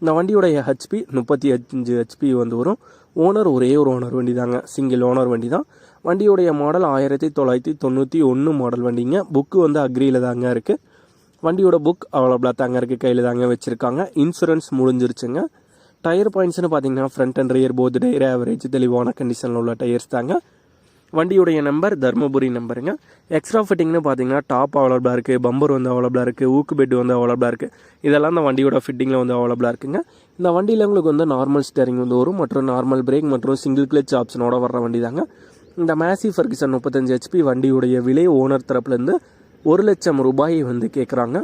இந்த வண்டியுடைய ஹெச்பி முப்பத்தி அஞ்சு ஹெச்பி வந்து வரும். ஓனர் ஒரே ஒரு ஓனர் வண்டி தாங்க சிங்கிள் ஓனர் வண்டி தான் வண்டியுடைய மாடல் ஆயிரத்தி தொள்ளாயிரத்தி தொண்ணூற்றி ஒன்று மாடல் வண்டிங்க. புக்கு வந்து அக்ரியில் தாங்க இருக்குது வண்டியோட புக் அவைலபிளாக தாங்க இருக்குது கையில் தாங்க வச்சுருக்காங்க. இன்சூரன்ஸ் முடிஞ்சிருச்சுங்க. டயர் பாயிண்ட்ஸ்னு பார்த்தீங்கன்னா front and rear both tyre average தெளிவான கண்டிஷனில் உள்ள டயர்ஸ் தாங்க. வண்டியுடைய நம்பர் தருமபுரி நம்பருங்க எக்ஸ்ட்ரா ஃபிட்டிங்னு பார்த்தீங்கன்னா டாப் அவைலபிளாக இருக்குது பம்பர் வந்து அவைலபிளாக இருக்குது ஊக்கு பெட் வந்து அவைலபிளாக இருக்குது இதெல்லாம் இந்த வண்டியோட ஃபிட்டிங்கில் வந்து அவைலபிளாக இருக்குங்க. இந்த வண்டியில் உங்களுக்கு வந்து நார்மல் ஸ்டேரிங் வந்து வரும் மற்றும் நார்மல் பிரேக் மற்றும் சிங்கிள் கிளச் ஆப்ஷனோட வர்ற வண்டி தாங்க இந்த மேசி ஃபர்கிசன் முப்பத்தஞ்சு ஹெச்பி வண்டியுடைய விலை ஓனர் தரப்புலேருந்து ஒரு லட்சம் ரூபாய் வந்து கேட்குறாங்க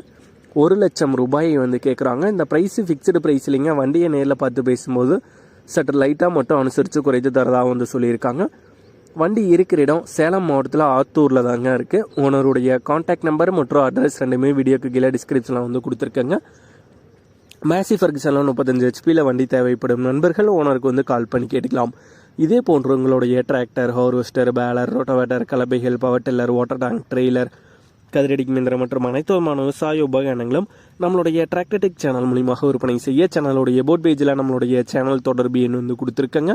ஒரு லட்சம் ரூபாய் வந்து கேட்குறாங்க இந்த ப்ரைஸு ஃபிக்ஸ்டு ப்ரைஸ் இல்லைங்க வண்டியை நேரில் பார்த்து பேசும்போது சற்று லைட்டாக மட்டும் அனுசரித்து குறைத்து தரதாக வந்து சொல்லியிருக்காங்க. வண்டி இருக்கிற இடம் சேலம் மாவட்டத்தில் ஆத்தூரில் தாங்க இருக்குது ஓனருடைய காண்டாக்ட் நம்பர் மற்றும் அட்ரஸ் ரெண்டுமே வீடியோக்கு கீழே டிஸ்கிரிப்ஷனில் வந்து கொடுத்துருக்கேங்க. மேசி ஃபர்கிசனில் முப்பத்தஞ்சு ஹெச்பியில் வண்டி தேவைப்படும் நண்பர்கள் ஓனருக்கு வந்து கால் பண்ணி கேட்டுக்கலாம். இதே போன்று உங்களுடைய tractor harvester baler rotavator கலபைகள் power tiller water tank trailer கதிரடிக்கு மிந்திரம் மற்றும் அனைத்து விதமான விவசாய உபகரணங்களும் நம்மளுடைய டிராக்டர்டெக் சேனல் மூலியமாக விற்பனை செய்ய சேனலுடைய போட் பேஜில் நம்மளுடைய சேனல் தொடர்பு எண் வந்து கொடுத்துருக்கங்க.